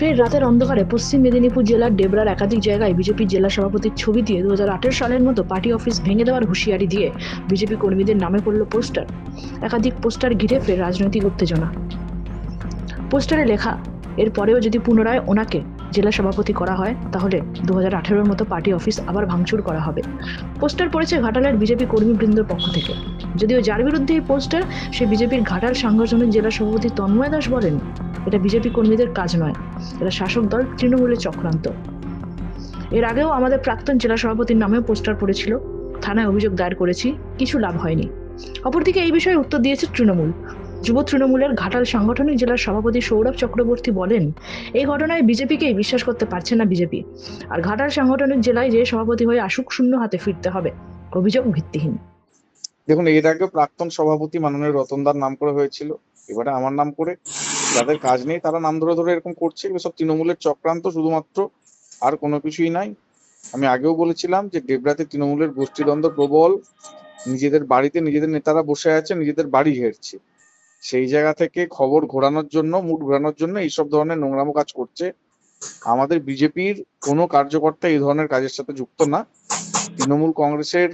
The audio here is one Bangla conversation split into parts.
ফের রাতের অন্ধকারে পশ্চিম মেদিনীপুর জেলার ডেবরার একাধিক জায়গায় বিজেপি জেলা সভাপতির ছবি দিয়ে দু হাজার আঠেরো সালের মতো পার্টি অফিস ভেঙে দেওয়ার হুঁশিয়ারি দিয়ে বিজেপি কর্মীদের নামে পড়ল পোস্টার। একাধিক পোস্টার ঘিরে ফের রাজনৈতিক উত্তেজনা। পোস্টারে লেখা, এরপরেও যদি পুনরায় ওনাকে জেলা সভাপতি করা হয়, তাহলে দু হাজার আঠেরোর মতো পার্টি অফিস আবার ভাঙচুর করা হবে। পোস্টার পড়েছে ঘাটালের বিজেপি কর্মীবৃন্দর পক্ষ থেকে। যদিও যার বিরুদ্ধে এই পোস্টার, সে বিজেপির ঘাটাল সাংগঠনিক জেলা সভাপতি তন্ময় দাস বলেন, এটা বিজেপি কর্মীদের কাজ নয়। এটা শাসক দল তৃণমূলের চক্রান্ত। এর আগেও আমাদের প্রাক্তন জেলা সভাপতির নামেও পোস্টার পড়েছিল, থানায় অভিযোগ দায়ের করেছি, কিছু লাভ হয়নি। অপরদিকে এই বিষয়ে উত্তর দিয়েছে তৃণমূল। যুব তৃণমূলের ঘাটাল সাংগঠনিক জেলার সভাপতি সৌরভ চক্রবর্তী বলেন, এই ঘটনায় বিজেপিকেই বিশ্বাস করতে পারছে না বিজেপি। আর ঘাটাল সাংগঠনিক জেলায় যে সভাপতি হয়ে আসুক শূন্য হাতে ফিরতে হবে, অভিযোগ ভিত্তিহীন। দেখুন, এর আগে প্রাক্তন সভাপতি মাননীয় রতনদার নাম করে হয়েছিল, এবারে আমার নাম করে যাদের কাজ নেই তারা নাম ধরে ধরে এরকম করছে, এগুলো সব তৃণমূলের চক্রান্ত শুধুমাত্র, আর কোনো কিছুই নাই। আমি আগেও বলেছিলাম যে ডেবরাতে তৃণমূলের গোষ্ঠীদ্বন্দ্ব প্রবল, নিজেদের বাড়িতে নিজেদের নেতারা বসে আছে, নিজেদের বাড়ি ঘেরছে। সেই জায়গা থেকে খবর ঘোরানোর জন্য, মুড ঘোরানোর জন্য এইসব ধরনের নোংরামো কাজ করছে। আমাদের বিজেপির কোনো কার্যকর্তা এই ধরনের কাজের সাথে যুক্ত না। তৃণমূল কংগ্রেসের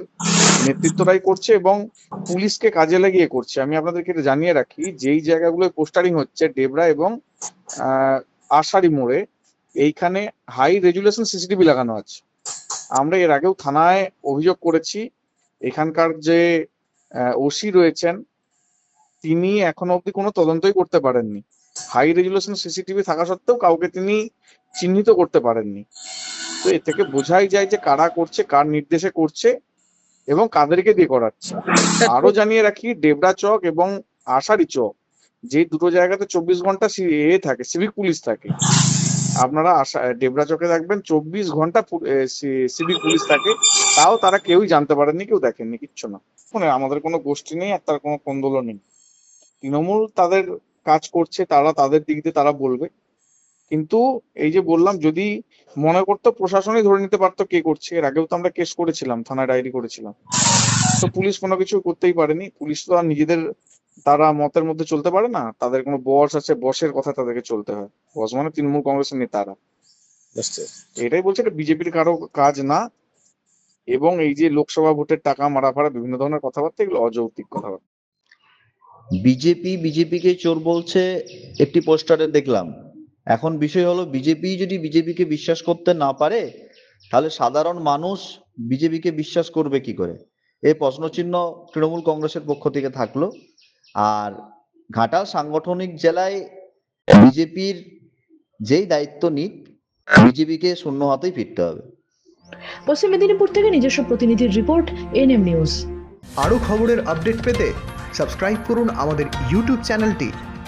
নেতৃত্বরাই করছে এবং পুলিশকে কাজে লাগিয়ে করছে। আমি আপনাদেরকে এটা জানিয়ে রাখি, যেই জায়গাগুলোয় পোস্টারিং হচ্ছে, ডেবরা এবং আষাঢ়ি মোড়ে, এইখানে হাই রেজুলেশন সিসিটিভি লাগানো আছে। আমরা এর আগেও থানায় অভিযোগ করেছি, এখানকার যে ওসি রয়েছেন, তিনি এখনও অবধি কোনো তদন্তই করতে পারেননি। হাই রেজুলেশন সিসিটিভি থাকা সত্ত্বেও কাউকে তিনি চিহ্নিত করতে পারেননি। তো এ থেকে বোঝাই যায় যে কারা করছে, কার নির্দেশে করছে এবং কাদেরকে দিয়ে করাচ্ছে আরও জানিয়ে রাখি ডেবরা চক এবং আষাঢ়ি চক যে দুটো জায়গাতে চব্বিশ ঘণ্টা এ থাকে সিভিক পুলিশ থাকে। আপনারা আশা ডেবরা চকে থাকবেন চব্বিশ ঘণ্টা সিভিক পুলিশ থাকে। তাও তারা কেউই জানতে পারেননি কেউ দেখেননি কিচ্ছু না। শুনে আমাদের কোনো গোষ্ঠী নেই আর তার কোনো কোন্দলও নেই। তৃণমূল তাদের কাজ করছে তারা তাদের দিক দিয়ে তারা বলবে। কিন্তু এই যে বললাম যদি মনে করতো প্রশাসনই ধরে নিতে পারতো কে করছে এর আগেও তো আমরা কেস করেছিলাম থানায় ডায়েরি করেছিলাম। তো পুলিশ কোনো কিছু করতেই পারেনি। পুলিশ তো আর নিজেদের তারা মতের মধ্যে চলতে পারে না তাদের কোনো বস আছে বসের কথা তাদেরকে চলতে হয়। বস মানে তৃণমূল কংগ্রেসের নেতারা। এটাই বলছে এটা বিজেপির কারও কাজ না। এবং এই যে লোকসভা ভোটের টাকা মারা ফারা বিভিন্ন ধরনের কথাবার্তা এগুলো অযৌক্তিক কথাবার্তা। বিজেপি বিজেপিকে চোর বলছে একটি পোস্টারে দেখলাম। এখন বিষয় হলো বিজেপি যদি বিজেপিকে বিশ্বাস করতে না পারে তাহলে সাধারণ মানুষ বিজেপিকে বিশ্বাস করবে কি করে? এই প্রশ্নচিহ্ন তৃণমূল কংগ্রেসের পক্ষ থেকে থাকল। আর ঘাটাল সাংগঠনিক জেলায় বিজেপির যেই দায়িত্ব নিক বিজেপিকে শূন্য হাতেই ফিরতে হবে। পশ্চিম মেদিনীপুর থেকে নিজস্ব প্রতিনিধির রিপোর্ট এনএম নিউজ। আরও খবরের আপডেট পেতে সাবস্ক্রাইব করুন আমাদের ইউটিউব চ্যানেলটি।